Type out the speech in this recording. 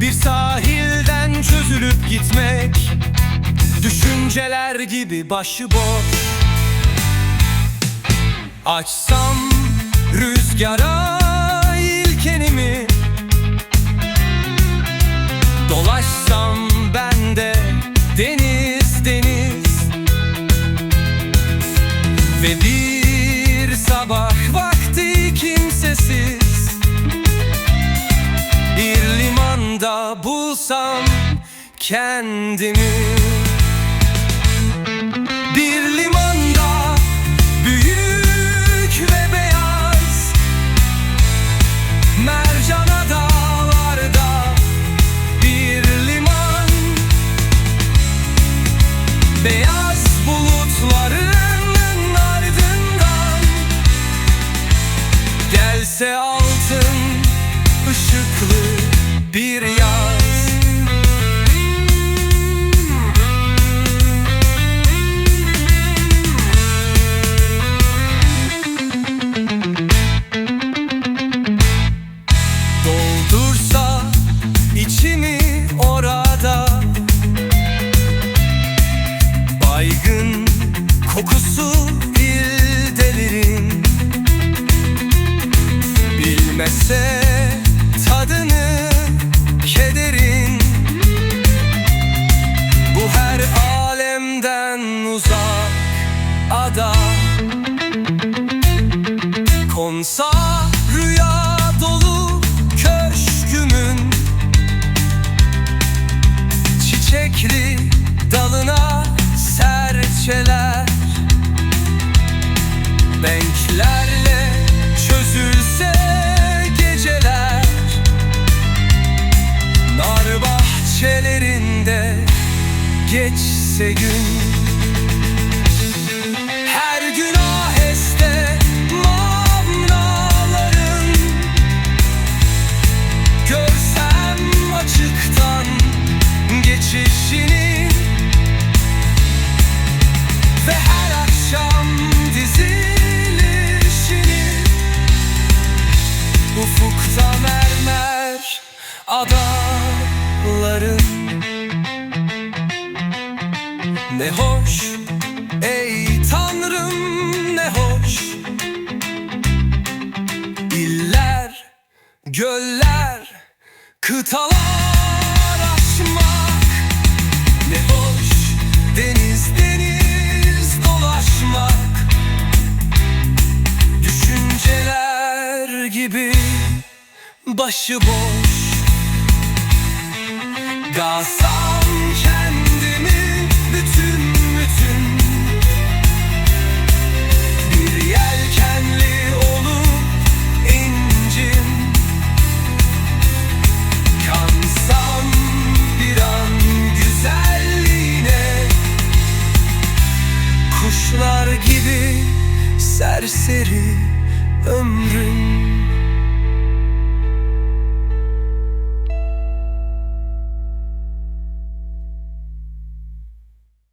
Bir sahilden çözülüp gitmek Düşünceler gibi başıboş. Açsam rüzgara ilkenimi Dolaşsam ben de deniz deniz. Ve bir limanda bulsam kendimi. Bir limanda büyük ve beyaz Mercana dağlarda bir liman. Beyaz bulutların ardından Gelse altın ışıklı bir yaz. Doldursa içimi ada. Konsa rüya dolu köşkümün. Çiçekli dalına serçeler. Benklerle çözülse geceler. Nar bahçelerinde geçse gün adaların Ne hoş ey tanrım ne hoş. İller, göller, kıtalar aşmak. Ne hoş deniz deniz dolaşmak. Düşünceler gibi başıboş Gazsam kendimi bütün bütün. Bir yelkenli olup incin. Kansam bir an güzelliğine. Kuşlar gibi serseri ömrüm